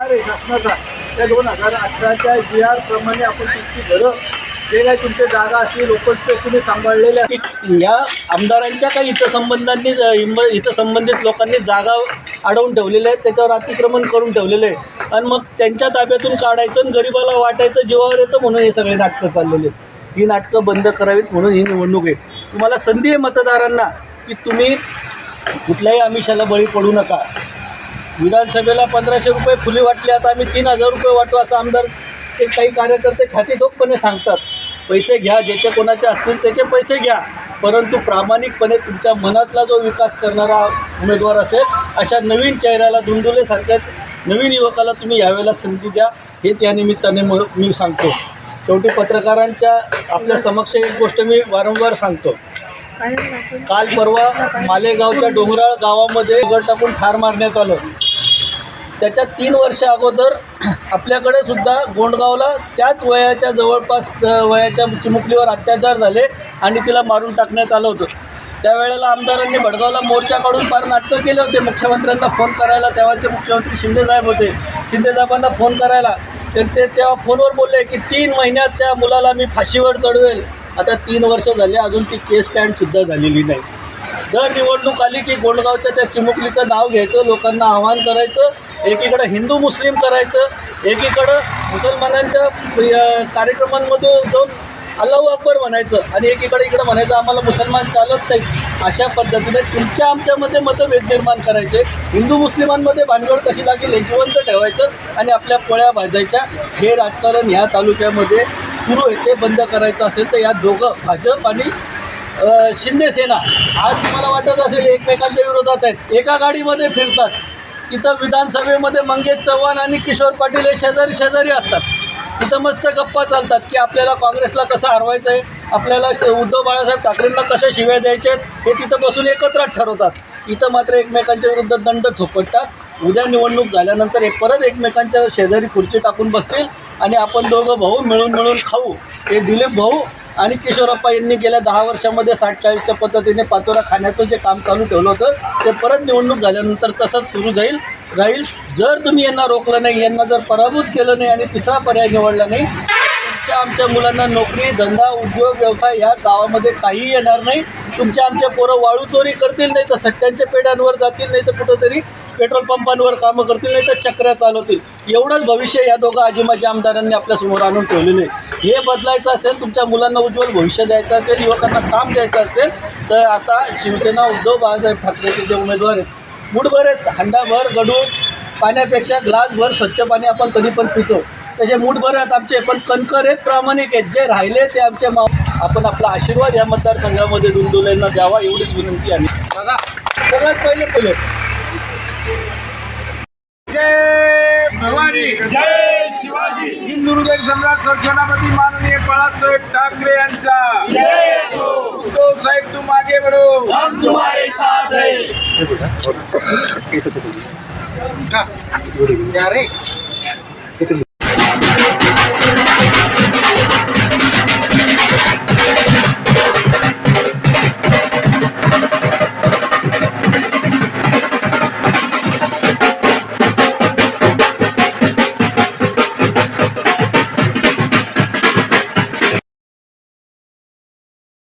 शासनाचा त्या दोन हजार अठराच्या जी आर प्रमाणे आपण तुमची घरं जे काही तुमच्या जागा असतील ओपन स्पेस तुम्ही सांभाळलेल्या की या आमदारांच्या काही हितसंबंधांनी हिंब- हितसंबंधित लोकांनी जागा अडवून ठेवलेल्या आहेत त्याच्यावर अतिक्रमण करून ठेवलेले आहे आणि मग त्यांच्या ताब्यातून काढायचं आणि गरिबाला वाटायचं जीवावर येतं म्हणून हे सगळे नाटकं चाललेले आहेत. ही नाटकं बंद करावीत म्हणून ही निवडणूक आहे. तुम्हाला संधी आहे मतदारांना की तुम्ही कुठल्याही आमिषाला बळी पडू नका. विधानसभेला पंधराशे रुपये फुली वाटली आता आम्ही तीन हजार रुपये वाटू असं आमदार ते काही कार्यकर्ते छातीठोकपणे सांगतात. पैसे घ्या ज्याचे कोणाचे असतील त्याचे पैसे घ्या. परंतु प्रामाणिकपणे तुमच्या मनातला जो विकास करणारा उमेदवार असेल अशा नवीन चेहऱ्याला धुंदुलेसारख्याच नवीन युवकाला तुम्ही यावेळेला संधी द्या. हेच या निमित्ताने म मी सांगतो. शेवटी पत्रकारांच्या आपल्या समक्ष एक गोष्ट मी वारंवार सांगतो. काल परवा मालेगावच्या डोंगराळ गावामध्ये घर टाकून ठार मारण्यात आलं. त्याच्या तीन वर्ष अगोदर आपल्याकडे सुद्धा गोंडगावला त्याच वयाच्या जवळपास वयाच्या चिमुकलीवर अत्याचार झाले आणि तिला मारून टाकण्यात आलं होतं. त्यावेळेला आमदारांनी भडगावला मोर्चा काढून फार नाटकं केले होते. मुख्यमंत्र्यांना फोन करायला तेव्हाचे मुख्यमंत्री शिंदेसाहेब होते. शिंदेसाहेबांना फोन करायला तर ते तेव्हा फोनवर बोलले की तीन महिन्यात त्या मुलाला मी फाशीवर चढवेल. आता तीन वर्ष झाले अजून ती केस स्टँडसुद्धा झालेली नाही. दर निवडणूक आली की गोंडगावच्या त्या चिमुकलीचं नाव घ्यायचं लोकांना आवाहन करायचं एकीकडं हिंदू मुस्लिम करायचं एकीकडं मुसलमानांच्या कार्यक्रमांमधून जाऊन अल्लाहू अकबर म्हणायचं आणि एकीकडे इकडं म्हणायचं आम्हाला मुसलमान चालत नाही. अशा पद्धतीने तुमच्या आमच्यामध्ये मतभेद निर्माण करायचे. हिंदू मुस्लिमांमध्ये भानगड कशी लागेल हे जिवंत ठेवायचं आणि आपल्या पोळ्या भाजायच्या हे राजकारण ह्या तालुक्यामध्ये सुरू आहे ते बंद करायचं असेल तर या दोघं भाजप आणि शिंदे सेना. आज तुम्हाला वाटत असेल एकमेकांच्या विरोधात आहेत. एका गाडीमध्ये फिरतात. तिथं विधानसभेमध्ये मंगेश चव्हाण आणि किशोर पाटील हे शेजारी शेजारी असतात. तिथं मस्त गप्पा चालतात की आपल्याला काँग्रेसला कसं हरवायचं आहे आपल्याला श- उद्धव बाळासाहेब ठाकरेंना कशा शिव्या द्यायच्या आहेत हे तिथं बसून एकत्रात ठरवतात. इथं मात्र एकमेकांच्या विरुद्ध दंड झोपटतात उद्या निवडणूक झाल्यानंतर एक परत एकमेकांच्या शेजारी खुर्ची टाकून बसतील आणि आपण दोघं भाऊ मिळून मिळून खाऊ. हे दिलीप भाऊ आणि किशोरप्पा यांनी गेल्या दहा वर्षामध्ये साठ चाळीसच्या पद्धतीने पाचोरा खाण्याचं जे काम चालू ठेवलं होतं ते परत निवडणूक झाल्यानंतर तसंच सुरू जाईल राहील. जर तुम्ही यांना रोखलं नाही यांना जर पराभूत केलं नाही आणि तिसरा पर्याय निवडला नाही तुमच्या आमच्या मुलांना नोकरी धंदा उद्योग व्यवसाय या गावामध्ये काहीही येणार नाही. तुमच्या आमच्या पोरं वाळू चोरी करतील नाही तर सट्ट्यांच्या पेड्यांवर जातील नाही तर कुठंतरी पेट्रोल पंपांवर कामं करतील नाही तर चक्र्या चालवतील. एवढंच भविष्य या दोघं आजीमाजी आमदारांनी आपल्यासमोर आणून ठेवलेलं आहे. हे बदलायचं असेल तुमच्या मुलांना उज्ज्वल भविष्य द्यायचं असेल युवकांना काम द्यायचं असेल तर आता शिवसेना उद्धव बाळासाहेब ठाकरेचे जे उमेदवार आहेत मुठभर आहेत. हंडाभर गडूळ पाण्यापेक्षा ग्लासभर स्वच्छ पाणी आपण कधी पण पितो. तसे मुठभर आहेत आमचे पण कणकर आहेत प्रामाणिक आहेत. जे राहिले ते आमचे मा आपण आपला आशीर्वाद या मतदारसंघामध्ये दुंदुलेंना द्यावा एवढीच विनंती आहे. सगळ्यात पहिले पहिले जय भवानी. जय हिंदुहृदय सम्राट सरसेनापती माननीय बाळासाहेब ठाकरे यांचा. उद्धव साहेब तुम आगे बढ़ो हम तुम्हारे साथ है.